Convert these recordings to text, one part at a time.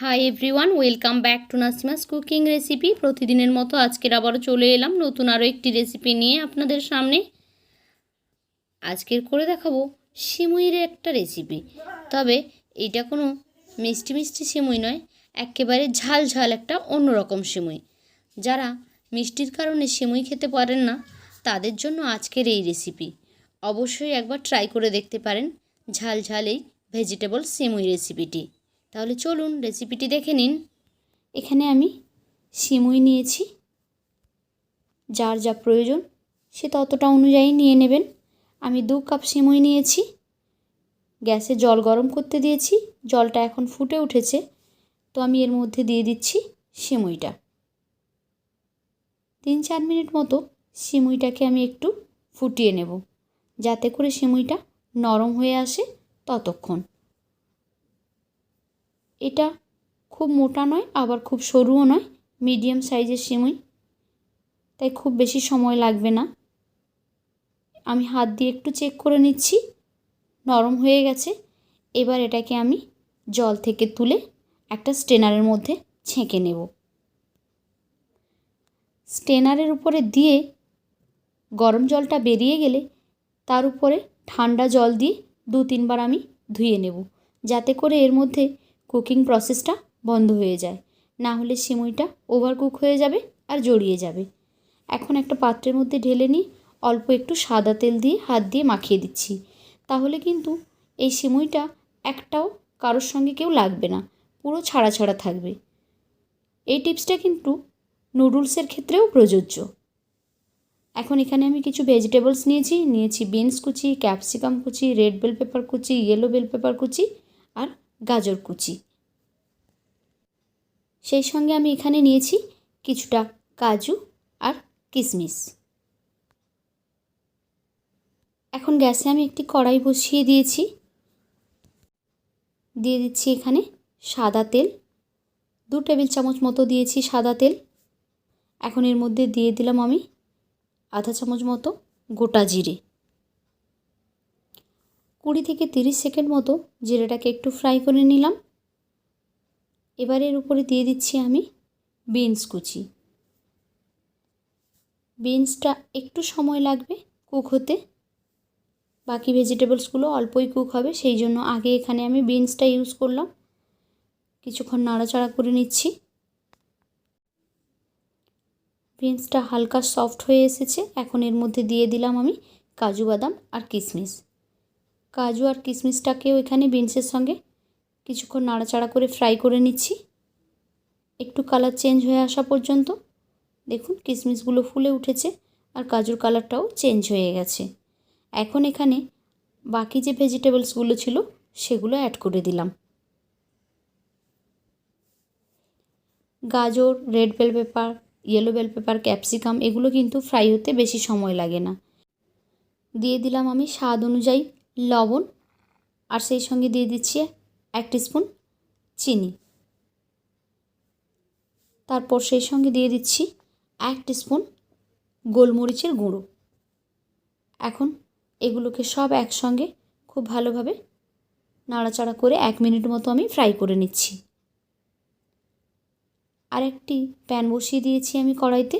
Hi everyone welcome back to Nasima's cooking recipe প্রতিদিনের মতো আজকের আবারও চলে এলাম নতুন আরও একটি রেসিপি নিয়ে আপনাদের সামনে। আজকের করে দেখাবো সিমুইয়ের একটা রেসিপি তবে এটা কোনো মিষ্টি মিষ্টি সিমুই নয়, একেবারে ঝাল ঝাল একটা অন্যরকম সিমুই যারা মিষ্টির কারণে সিমুই খেতে পারেন না, তাদের জন্য আজকের এই রেসিপি অবশ্যই একবার ট্রাই করে দেখতে পারেন ঝাল ঝাল এই ভেজিটেবল সিমুই রেসিপিটি তাহলে চলুন রেসিপিটি দেখে নিন। এখানে আমি সিমুই নিয়েছি। যার যা প্রয়োজন, সে ততটা অনুযায়ী নিয়ে নেবেন। আমি দু কাপ সিমুই নিয়েছি। গ্যাসে জল গরম করতে দিয়েছি। জলটা এখন ফুটে উঠেছে। তো আমি এর মধ্যে দিয়ে দিচ্ছি সিমুইটা তিন চার মিনিট মতো সিমুইটাকে আমি একটু ফুটিয়ে নেব। যাতে করে সিমুইটা নরম হয়ে আসে ততক্ষণ। এটা খুব মোটা নয়, আবার খুব সরুও নয় মিডিয়াম সাইজের সিমুই। তাই খুব বেশি সময় লাগবে না। আমি হাত দিয়ে একটু চেক করে নিচ্ছি, নরম হয়ে গেছে। এবার এটাকে আমি জল থেকে তুলে একটা স্টেনারের মধ্যে ছেঁকে নেব। স্টেনারের উপরে দিয়ে গরম জলটা বেরিয়ে গেলে তার উপরে ঠান্ডা জল দিয়ে দু তিনবার আমি ধুয়ে নেব, যাতে করে এর মধ্যে কুকিং প্রসেসটা বন্ধ হয়ে যায়। না হলে সিমুইটা ওভার কুক হয়ে যাবে আর জড়িয়ে যাবে। এখন একটা পাত্রের মধ্যে ঢেলে নিই অল্প একটু সাদা তেল দিয়ে হাত দিয়ে মাখিয়ে দিচ্ছি। তাহলে কিন্তু এই সিমুইটা একটাও কারোর সঙ্গে কেউ লাগবে না, পুরো ছাড়া ছাড়া থাকবে। এই টিপসটা কিন্তু নুডলসের ক্ষেত্রেও প্রযোজ্য। এখন এখানে আমি কিছু ভেজিটেবলস নিয়েছি। নিয়েছি বিনস কুচি ক্যাপসিকাম কুচি রেড বেল পেপার কুচি ইয়েলো বেল পেপার কুচি গাজর কুচি। সেই সঙ্গে আমি এখানে নিয়েছি কিছুটা কাজু আর কিশমিশ এখন গ্যাসে আমি একটি কড়াই বসিয়ে দিয়েছি। দিয়ে দিচ্ছি এখানে সাদা তেল। দু টেবিল চামচ মতো দিয়েছি সাদা তেল। এখন এর মধ্যে দিয়ে দিলাম আমি আধা চামচ মতো গোটা জিরে। কুড়ি থেকে তিরিশ সেকেন্ড মতো জিরেটাকে একটু ফ্রাই করে নিলাম। এবার এর উপরে দিয়ে দিচ্ছি আমি বিনস কুচি। বিনসটা একটু সময় লাগবে কুক হতে। বাকি ভেজিটেবলসগুলো অল্পই কুক হবে, সেই জন্য আগে এখানে আমি বিনসটা ইউজ করলাম। কিছুক্ষণ নাড়াচাড়া করে নিচ্ছি। বিনসটা হালকা সফট হয়ে এসেছে, এখন এর মধ্যে দিয়ে দিলাম আমি কাজু বাদাম আর কিশমিশ কাজু আর কিশমিশটাকেও এখানে বিনসের সঙ্গে কিছুক্ষণ নাড়াচাড়া করে ফ্রাই করে নিচ্ছি। একটু কালার চেঞ্জ হয়ে আসা পর্যন্ত দেখুন কিশমিশগুলো ফুলে উঠেছে আর কাজুর কালারটাও চেঞ্জ হয়ে গেছে। এখন এখানে বাকি যে ভেজিটেবলসগুলো ছিল সেগুলো অ্যাড করে দিলাম। গাজর, red bell pepper, yellow bell pepper, capsicum এগুলো কিন্তু ফ্রাই হতে বেশি সময় লাগে না। দিয়ে দিলাম আমি স্বাদ অনুযায়ী লবণ আর সেই সঙ্গে দিয়ে দিচ্ছি এক স্পুন চিনি। তারপর সেই সঙ্গে দিয়ে দিচ্ছি এক স্পুন গোলমরিচের গুঁড়ো। এখন এগুলোকে সব একসঙ্গে খুব ভালোভাবে নাড়াচাড়া করে এক মিনিট মতো আমি ফ্রাই করে নিচ্ছি। আর একটি প্যান বসিয়ে দিয়েছি আমি কড়াইতে।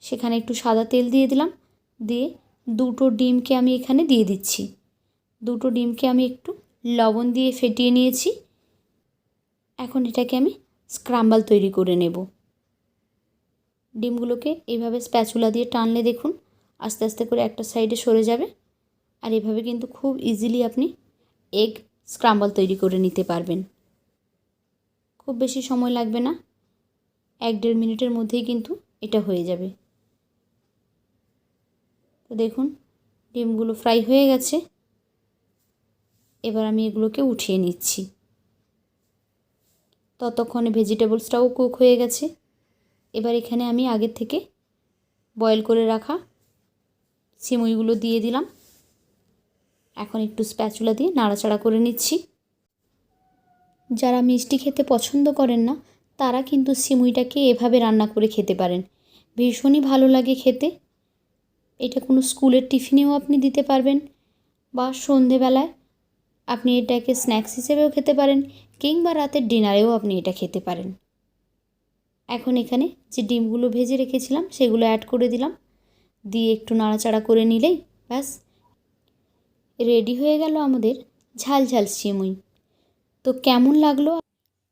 সেখানে একটু সাদা তেল দিয়ে দিলাম। দিয়ে দুটো ডিমকে আমি এখানে দিয়ে দিচ্ছি। দুটো ডিমকে আমি একটু লবণ দিয়ে ফেটিয়ে নিয়েছি। এখন এটাকে আমি স্ক্রাম্বাল তৈরি করে নেব। ডিমগুলোকে এইভাবে স্প্যাচুলা দিয়ে টানলে দেখুন আস্তে আস্তে করে একটা সাইডে সরে যাবে। আর এভাবে কিন্তু খুব ইজিলি আপনি এগ স্ক্রাম্বল তৈরি করে নিতে পারবেন। খুব বেশি সময় লাগবে না। এক দেড় মিনিটের মধ্যেই কিন্তু এটা হয়ে যাবে। তো দেখুন, ডিমগুলো ফ্রাই হয়ে গেছে। এবার আমি এগুলোকে উঠিয়ে নিচ্ছি। ততক্ষণে ভেজিটেবলসটাও কুক হয়ে গেছে। এবার এখানে আমি আগের থেকে বয়েল করে রাখা সিমুইগুলো দিয়ে দিলাম। এখন একটু স্প্যাচুলা দিয়ে নাড়াচাড়া করে নিচ্ছি। যারা মিষ্টি খেতে পছন্দ করেন না, তারা কিন্তু সিমুইটাকে এভাবে রান্না করে খেতে পারেন। ভীষণই ভালো লাগে খেতে। এটা কোনো স্কুলের টিফিনেও আপনি দিতে পারবেন বা সন্ধেবেলায় আপনি এটাকে স্ন্যাক্স হিসেবেও খেতে পারেন কিংবা রাতের ডিনারেও আপনি এটা খেতে পারেন। এখন এখানে যে ডিমগুলো ভেজে রেখেছিলাম, সেগুলো অ্যাড করে দিলাম। দিয়ে একটু নাড়াচাড়া করে নিলেই ব্যাস। রেডি হয়ে গেল আমাদের ঝাল ঝাল সিমুই। তো কেমন লাগল?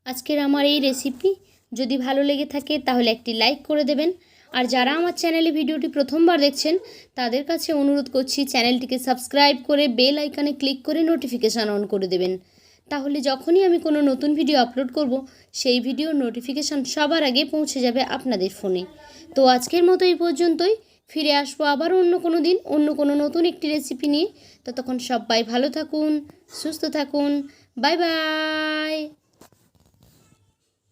আজকের আমার এই রেসিপি যদি ভালো লেগে থাকে তাহলে একটি লাইক করে দেবেন। আর যারা আমার চ্যানেলে ভিডিওটি প্রথমবার দেখছেন, তাদের কাছে অনুরোধ করছি চ্যানেলটিকে সাবস্ক্রাইব করে বেল আইকনে ক্লিক করে নোটিফিকেশান অন করে দেবেন। তাহলে যখনই আমি কোনো নতুন ভিডিও আপলোড করব, সেই ভিডিওর নোটিফিকেশান সবার আগে পৌঁছে যাবে আপনাদের ফোনে। তো আজকের মতো এই পর্যন্তই। ফিরে আসব আবার অন্য কোনো দিন, অন্য কোনো নতুন একটি রেসিপি নিয়ে। ততক্ষণ সবাই ভালো থাকুন, সুস্থ থাকুন। Bye bye!